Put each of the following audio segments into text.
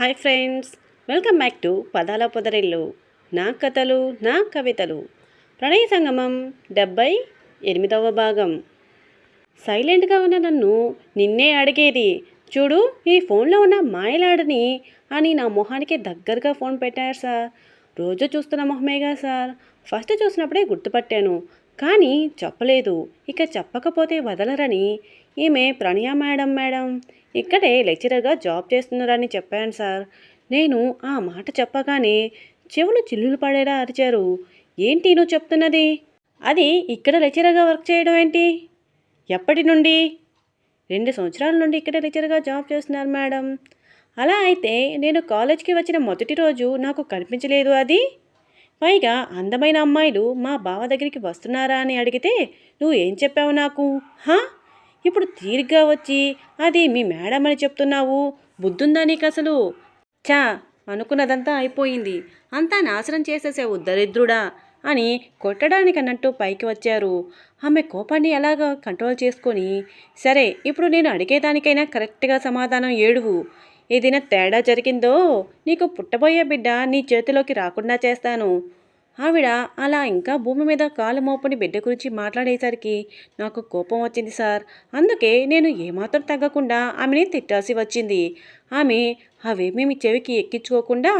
Hi friends welcome back to పదాల పొదరిల్లు. నా కథలు నా కవితలు. ప్రణయ సంగమం డెబ్బై ఎనిమిదవ భాగం. సైలెంట్గా ఉన్న నన్ను నిన్నే అడిగేది చూడు ఈ ఫోన్లో ఉన్న మాయలాడని అని నా మొహానికి దగ్గరగా ఫోన్ పెట్టారు సార్. రోజు చూస్తున్న మొహమేగా సార్. ఫస్ట్ చూసినప్పుడే గుర్తుపట్టాను. కానీ చెప్పలేదు. ఇక చెప్పకపోతే వదలరని. ఈమె ప్రణయ మేడం మేడం. ఇక్కడే లెక్చరర్గా జాబ్ చేస్తున్నారని చెప్పాను సార్. నేను ఆ మాట చెప్పగానే చెవులు చిల్లులు పడేలా అరిచారు. ఏంటి నువ్వు చెప్తున్నది? అది ఇక్కడ లెక్చరర్గా వర్క్ చేయడం ఏంటి? ఎప్పటి నుండి? రెండు సంవత్సరాల నుండి ఇక్కడ లెక్చరర్గా జాబ్ చేస్తున్నారు మేడం. అలా అయితే నేను కాలేజ్కి వచ్చిన మొదటి రోజు నాకు కనిపించలేదు అది. పైగా అందమైన అమ్మాయిలు మా బావ దగ్గరికి వస్తున్నారా అని అడిగితే నువ్వు ఏం చెప్పావు నాకు? హా? ఇప్పుడు తీరిగ్గా వచ్చి అది మీ మేడం అని చెప్తున్నావు? బుద్ధుందా నీకు అసలు? చా అనుకున్నదంతా అయిపోయింది. అంతా నాశనం చేసేసావు దరిద్రుడా అని కొట్టడానికి అన్నట్టు పైకి వచ్చారు. ఆమె కోపాన్ని ఎలాగ కంట్రోల్ చేసుకొని సరే ఇప్పుడు నేను అడిగేదానికైనా కరెక్ట్గా సమాధానం ఏడువు. ఏదైనా తేడా జరిగిందో నీకు పుట్టబోయే బిడ్డ నీ చేతిలోకి రాకుండా చేస్తాను. ఆవిడ అలా ఇంకా భూమి మీద కాలు మోపని బిడ్డ గురించి మాట్లాడేసరికి నాకు కోపం వచ్చింది సార్. అందుకే నేను ఏమాత్రం తగ్గకుండా ఆమెని తిట్టాల్సి వచ్చింది. ఆమె అవేమీ మీ చెవికి ఎక్కించుకోకుండా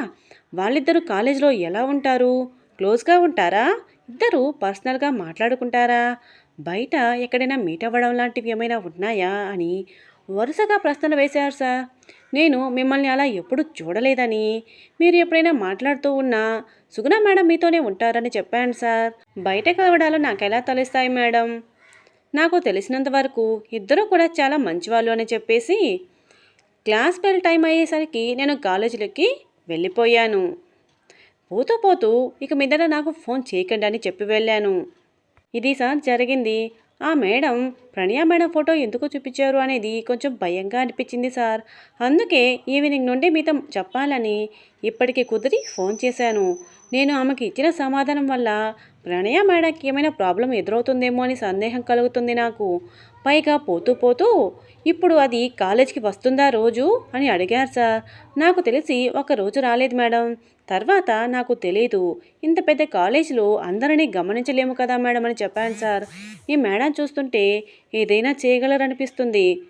వాళ్ళిద్దరూ కాలేజీలో ఎలా ఉంటారు? క్లోజ్గా ఉంటారా? ఇద్దరు పర్సనల్గా మాట్లాడుకుంటారా? బయట ఎక్కడైనా మీట్ అవ్వడం లాంటివి ఏమైనా ఉన్నాయా? అని వరుసగా ప్రశ్నలు వేశారు సార్. నేను మిమ్మల్ని అలా ఎప్పుడు చూడలేదని మీరు ఎప్పుడైనా మాట్లాడుతూ ఉన్నా సుగుణ మేడం మీతోనే ఉంటారని చెప్పాను సార్. బయట కలవడాలు నాకు ఎలా తెలుస్తాయి మేడం? నాకు తెలిసినంత వరకు ఇద్దరు కూడా చాలా మంచివాళ్ళు అని చెప్పేసి క్లాస్ బెల్ టైం అయ్యేసరికి నేను కాలేజీలకి వెళ్ళిపోయాను. పోతూ పోతూ ఇక మీదట నాకు ఫోన్ చేయకండి అని చెప్పి వెళ్ళాను. ఇది సార్ జరిగింది ఆ మేడం ప్రణయ మేడం ఫోటో ఎందుకు చూపించారు? అనేది కొంచెం భయంగా అనిపించింది సార్. అందుకే ఈవినింగ్ నుండి మీతో చెప్పాలని ఇప్పటికి కుదిరి ఫోన్ చేశాను. నేను ఆమెకి ఇచ్చిన సమాధానం వల్ల ప్రణయ మేడంకి ఏమైనా ప్రాబ్లం ఎదురవుతుందేమో అని సందేహం కలుగుతుంది నాకు. పైగా పోతూ పోతూ ఇప్పుడు అది కాలేజీకి వస్తుందా రోజు? అని అడిగారు సార్. నాకు తెలిసి ఒక రోజు రాలేదు మేడం. తర్వాత నాకు తెలియదు ఇంత పెద్ద కాలేజీలో అందరినీ గమనించలేము కదా మేడం అని చెప్పాను సార్. ఈ మేడం చూస్తుంటే ఏదైనా చేయగలరనిపిస్తుంది.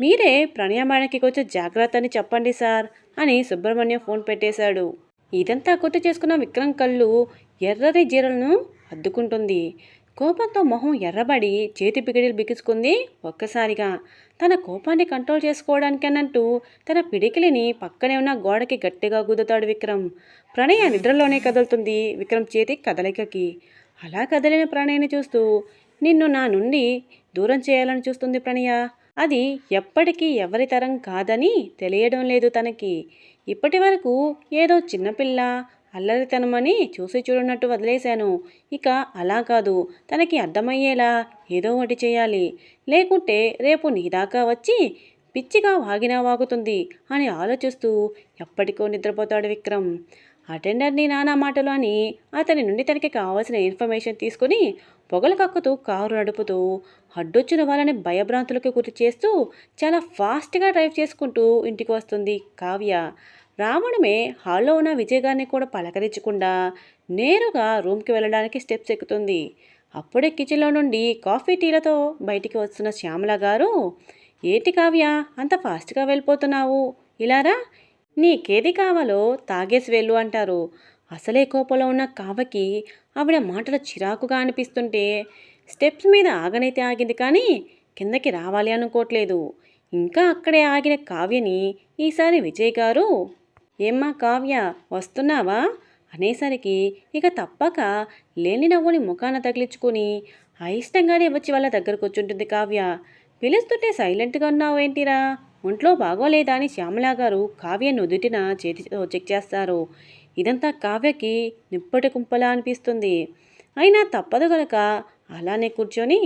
మీరే ప్రణయ కొంచెం జాగ్రత్త అని చెప్పండి సార్ అని సుబ్రహ్మణ్యం ఫోన్ పెట్టేశాడు. ఇదంతా గుర్తు చేసుకున్న విక్రమ్ కళ్ళు ఎర్రని జీరలను అద్దుకుంటుంది. కోపంతో మొహం ఎర్రబడి చేతి పిగిడిలు బిగుసుకుంది ఒక్కసారిగా. తన కోపాన్ని కంట్రోల్ చేసుకోవడానికనంటూ తన పిడికిలిని పక్కనే ఉన్న గోడకి గట్టిగా గుద్దుతాడు విక్రమ్. ప్రణయ నిద్రలోనే కదులుతుంది విక్రమ్ చేతి కదలికకి. అలా కదిలిన ప్రణయని చూస్తూ నిన్ను నా నుండి దూరం చేయాలని చూస్తుంది ప్రణయ. అది ఎప్పటికీ ఎవరి తరం కాదని తెలియడం లేదు తనకి. ఇప్పటి వరకు ఏదో చిన్నపిల్ల అల్లరితనమని చూసి చూడనట్టు వదిలేశాను. ఇక అలా కాదు. తనకి అర్థమయ్యేలా ఏదో ఒకటి చేయాలి. లేకుంటే రేపు నీ దాకా వచ్చి పిచ్చిగా వాగినా వాగుతుంది అని ఆలోచిస్తూ ఎప్పటికో నిద్రపోతాడు విక్రమ్. అటెండర్ని నానా మాటలు అని అతని నుండి తనకి కావాల్సిన ఇన్ఫర్మేషన్ తీసుకుని పొగలు కక్కుతూ కారు నడుపుతూ అడ్డొచ్చిన వాళ్ళని భయభ్రాంతులకు గురి చేస్తూ చాలా ఫాస్ట్గా డ్రైవ్ చేసుకుంటూ ఇంటికి వస్తుంది కావ్య. రావడమే హాల్లో ఉన్న విజయ్ గారిని కూడా పలకరించకుండా నేరుగా రూమ్కి వెళ్ళడానికి స్టెప్స్ ఎక్కుతుంది. అప్పుడే కిచెన్లో నుండి కాఫీ టీలతో బయటికి వస్తున్న శ్యామల గారు ఏటి కావ్య అంత ఫాస్ట్గా వెళ్ళిపోతున్నావు? ఇలారా నీకేది కావాలో తాగేసి వెళ్ళు అంటారు. అసలే కోపంలో ఉన్న కావకి ఆవిడ మాటలు చిరాకుగా అనిపిస్తుంటే స్టెప్స్ మీద ఆగనైతే ఆగింది కానీ కిందకి రావాలి అనుకోవట్లేదు. ఇంకా అక్కడే ఆగిన కావ్యని ఈసారి విజయ్ గారు ఏమ్మా కావ్య వస్తున్నావా? అనేసరికి ఇక తప్పక లేని నవ్వుని ముఖాన తగిలించుకొని అయిష్టంగానే వచ్చి వాళ్ళ దగ్గరకు వచ్చుంటుంది కావ్య. పిలుస్తుంటే సైలెంట్గా ఉన్నావేంటిరా ఒంట్లో బాగోలేదా అని శ్యామలా గారు కావ్య నుదుటిన చేతితో చెక్ చేస్తారు. ఇదంతా కావ్యకి నిప్పటి కుంపలా అనిపిస్తుంది. అయినా తప్పదు గనక అలానే కూర్చొని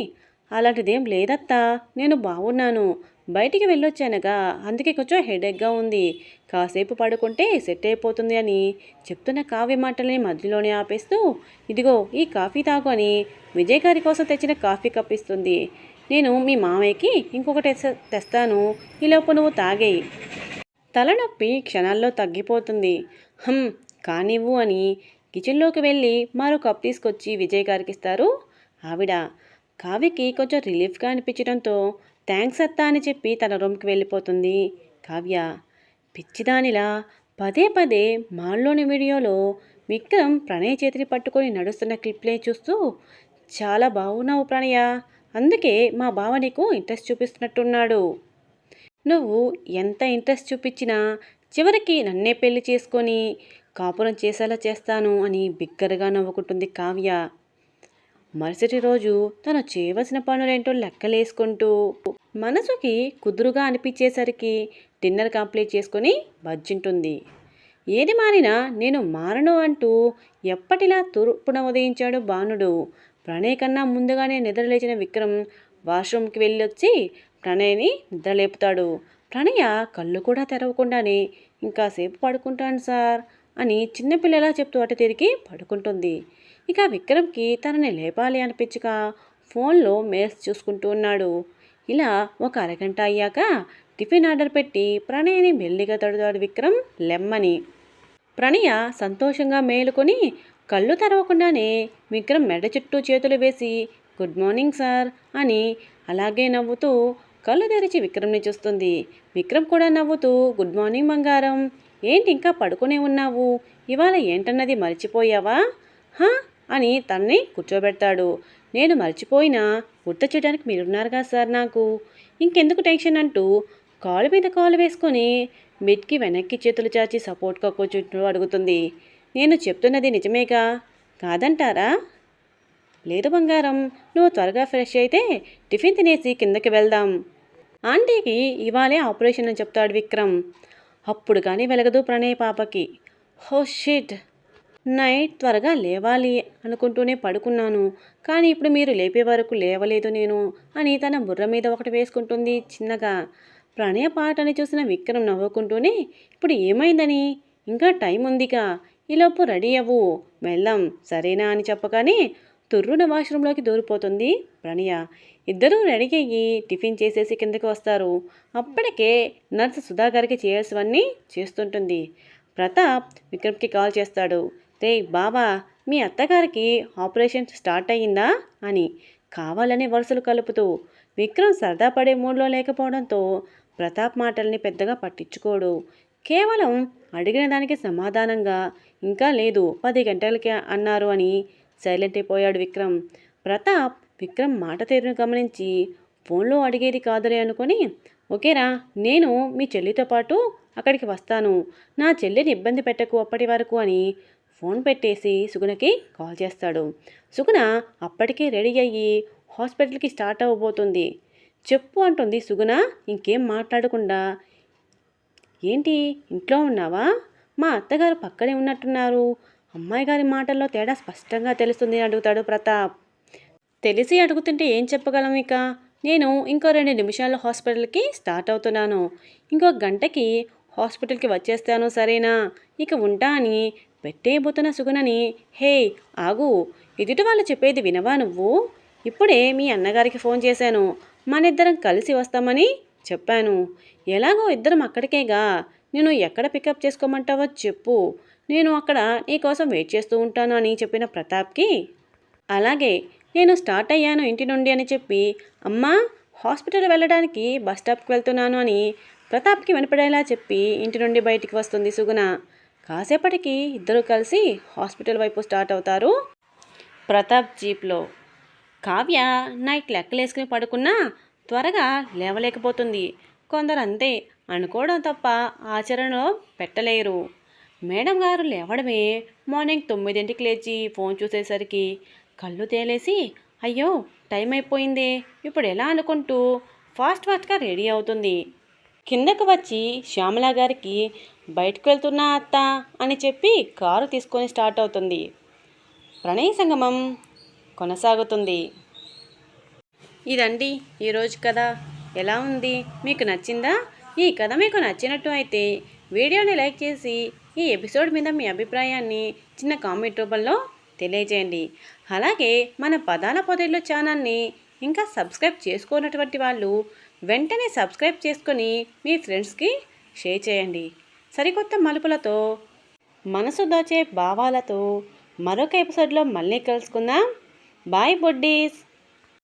అలాంటిదేం లేదత్తా నేను బాగున్నాను బయటికి వెళ్ళొచ్చానగా అందుకే కొంచెం హెడేక్గా ఉంది. కాసేపు పడుకుంటే సెట్ అయిపోతుంది అని చెప్తున్న కావ్య మాటలని మధ్యలోనే ఆపేస్తూ ఇదిగో ఈ కాఫీ తాగు అని విజయ్ గారి కోసం తెచ్చిన కాఫీ కప్పిస్తుంది నేను మీ మామయ్యకి ఇంకొకటి తెస్తాను. ఈలోపు నువ్వు తాగేయి. తలనొప్పి క్షణాల్లో తగ్గిపోతుంది. హమ్ కానివ్వు అని కిచెన్లోకి వెళ్ళి మరో కప్ తీసుకొచ్చి విజయ్ గారికి ఇస్తారు. ఆవిడ కావ్యకి కొంచెం రిలీఫ్గా అనిపించడంతో థ్యాంక్స్ అత్తా అని చెప్పి తన రూమ్కి వెళ్ళిపోతుంది. కావ్య పిచ్చిదానిలా పదే పదే మాల్లోని వీడియోలో విక్రమ్ ప్రణయ్ చేతిని పట్టుకొని నడుస్తున్న క్లిప్లే చూస్తూ చాలా బాగున్నావు ప్రణయ అందుకే మా బావ నీకు ఇంట్రెస్ట్ చూపిస్తున్నట్టున్నాడు. నువ్వు ఎంత ఇంట్రెస్ట్ చూపించినా చివరికి నన్నే పెళ్ళి చేసుకొని కాపురం చేసేలా చేస్తాను అని బిగ్గరగా నవ్వుకుంటుంది కావ్య. మరుసటి రోజు తను చేయవలసిన పనులేంటో లెక్కలేసుకుంటూ మనసుకి కుదురుగా అనిపించేసరికి డిన్నర్ కంప్లీట్ చేసుకొని బజ్జింటుంది ఏది మారినా నేను మారను అంటూ ఎప్పటిలా తూర్పున ఉదయించాడు బాణుడు ప్రణయ్ కన్నా ముందుగానే నిద్రలేచిన విక్రమ్ వాష్రూమ్కి వెళ్ళొచ్చి ప్రణయ్ని నిద్రలేపుతాడు. ప్రణయ కళ్ళు కూడా తెరవకుండానే ఇంకాసేపు పడుకుంటాను సార్ అని చిన్నపిల్లలా చెప్తూ అటు తిరిగి పడుకుంటుంది. ఇక విక్రమ్కి తనని లేపాలి అనిపించక ఫోన్లో మెయిల్స్ చూసుకుంటూ ఉన్నాడు. ఇలా ఒక అరగంట అయ్యాక టిఫిన్ ఆర్డర్ పెట్టి ప్రణయ్ని మెల్లిగా తడుతాడు విక్రమ్ లెమ్మని. ప్రణయ సంతోషంగా మేలుకొని కళ్ళు తెరవకుండానే విక్రమ్ మెడ చుట్టూ చేతులు వేసి గుడ్ మార్నింగ్ సార్ అని అలాగే నవ్వుతూ కళ్ళు తెరిచి విక్రమ్ని చూస్తుంది. విక్రమ్ కూడా నవ్వుతూ గుడ్ మార్నింగ్ బంగారం ఏంటి ఇంకా పడుకునే ఉన్నావు? ఇవాళ ఏంటన్నది మర్చిపోయావా? హా? అని తనని కూర్చోబెడతాడు. నేను మర్చిపోయినా గుర్తు చేయడానికి మీరున్నారుగా సార్ నాకు. ఇంకెందుకు టెన్షన్ అంటూ కాలు మీద కాలు వేసుకొని బెడ్కి వెనక్కి చేతులు చాచి సపోర్ట్గా కూర్చుంటూ అడుగుతుంది. నేను చెప్తున్నది నిజమేగా? కాదంటారా? లేదు బంగారం నువ్వు త్వరగా ఫ్రెష్ అయితే టిఫిన్ తినేసి కిందకి వెళ్దాం. ఆంటీకి ఇవాళే ఆపరేషన్ అని చెప్తాడు విక్రమ్. అప్పుడు కానీ వెలగదు ప్రణయ్ పాపకి. హో షిట్! నైట్ త్వరగా లేవాలి అనుకుంటూనే పడుకున్నాను. కానీ ఇప్పుడు మీరు లేపే వరకు లేవలేదు నేను అని తన బుర్ర మీద ఒకటి వేసుకుంటుంది చిన్నగా. ప్రణయ పాటని చూసిన విక్రమ్ నవ్వుకుంటూనే ఇప్పుడు ఏమైందని? ఇంకా టైం ఉందిగా ఈలోపు రెడీ అవ్వు. వెళ్దాం. సరేనా? అని చెప్పగానే తుర్రున వాష్రూంలోకి దూరిపోతుంది. ప్రణయ ఇద్దరూ రెడీ అయ్యి టిఫిన్ చేసేసి కిందకి వస్తారు. అప్పటికే నర్సు సుధాకర్కి చేయాల్సివన్నీ చేయాల్సినవన్నీ చేస్తుంటుంది. ప్రతాప్ విక్రమ్కి కాల్ చేస్తాడు. రే బావా మీ అత్తగారికి ఆపరేషన్ స్టార్ట్ అయ్యిందా? అని. కావాలని వరుసలు కలుపుతూ విక్రమ్ సరదా పడే మూడ్లో లేకపోవడంతో ప్రతాప్ మాటల్ని పెద్దగా పట్టించుకోడు. కేవలం అడిగిన దానికి సమాధానంగా ఇంకా లేదు పది గంటలకి అన్నారు అని సైలెంట్ అయిపోయాడు విక్రమ్. ప్రతాప్ విక్రమ్ మాట తీరును గమనించి ఫోన్లో అడిగేది కాదులే అనుకొని ఓకేరా నేను మీ చెల్లితో పాటు అక్కడికి వస్తాను. నా చెల్లిని ఇబ్బంది పెట్టకు అప్పటి వరకు అని ఫోన్ పెట్టేసి సుగుణకి కాల్ చేస్తాడు. సుగుణ అప్పటికే రెడీ అయ్యి హాస్పిటల్కి స్టార్ట్ అవ్వబోతుంది. చెప్పు అంటుంది సుగుణ ఇంకేం మాట్లాడకుండా. ఏంటి ఇంట్లో ఉన్నావా? మా అత్తగారు పక్కనే ఉన్నట్టున్నారు. అమ్మాయి గారి మాటల్లో తేడా స్పష్టంగా తెలుస్తుంది అని అడుగుతాడు ప్రతాప్. తెలిసి అడుగుతుంటే ఏం చెప్పగలం ఇక? నేను ఇంకో రెండు నిమిషాల్లో హాస్పిటల్కి స్టార్ట్ అవుతున్నాను. ఇంకో గంటకి హాస్పిటల్కి వచ్చేస్తాను సరేనా? ఇక ఉంటా అని పెట్టేయబోతున్న సుగుణని హే ఆగు. ఎదుటి వాళ్ళు చెప్పేది వినవా నువ్వు? ఇప్పుడే మీ అన్నగారికి ఫోన్ చేశాను. మనిద్దరం కలిసి వస్తామని చెప్పాను. ఎలాగో ఇద్దరం అక్కడికేగా. నేను ఎక్కడ పికప్ చేసుకోమంటావో చెప్పు. నేను అక్కడ నీకోసం వెయిట్ చేస్తూ ఉంటాను అని చెప్పిన ప్రతాప్కి అలాగే నేను స్టార్ట్ అయ్యాను ఇంటి నుండి అని చెప్పి అమ్మా హాస్పిటల్ వెళ్ళడానికి బస్ స్టాప్కి వెళ్తున్నాను అని ప్రతాప్కి వినపడేలా చెప్పి ఇంటి నుండి బయటికి వస్తుంది సుగుణ. కాసేపటికి ఇద్దరు కలిసి హాస్పిటల్ వైపు స్టార్ట్ అవుతారు ప్రతాప్ జీప్లో. కావ్య నైట్ లెక్కలేసుకుని పడుకున్నా త్వరగా లేవలేకపోతుంది. కొందరు అంతే అనుకోవడం తప్ప ఆచరణలో పెట్టలేరు. మేడం గారు లేవడమే. మార్నింగ్ తొమ్మిదింటికి లేచి ఫోన్ చూసేసరికి కళ్ళు తేలేసి అయ్యో టైం అయిపోయిందే. ఇప్పుడు ఎలా అనుకుంటూ ఫాస్ట్ ఫాస్ట్గా రెడీ అవుతుంది. కిందకు వచ్చి శ్యామల గారికి బయటకు వెళ్తున్నా అత్త అని చెప్పి కారు తీసుకొని స్టార్ట్ అవుతుంది. ప్రణయ సంగమం కొనసాగుతుంది. ఇదండి ఈరోజు కథ. ఎలా ఉంది? మీకు నచ్చిందా? ఈ కథ మీకు నచ్చినట్టు అయితే వీడియోని లైక్ చేసి ఈ ఎపిసోడ్ మీద మీ అభిప్రాయాన్ని చిన్న కామెంట్ రూపంలో తెలియజేయండి. అలాగే మన పదాల పొదల్లో ఛానల్ని ఇంకా సబ్స్క్రైబ్ చేసుకోనటువంటి వాళ్ళు వెంటనే సబ్స్క్రైబ్ చేసుకొని మీ ఫ్రెండ్స్కి షేర్ చేయండి. సరికొత్త మలుపులతో మనసు దాచే భావాలతో మరొక ఎపిసోడ్లో మళ్ళీ కలుసుకుందాం. Bye buddies!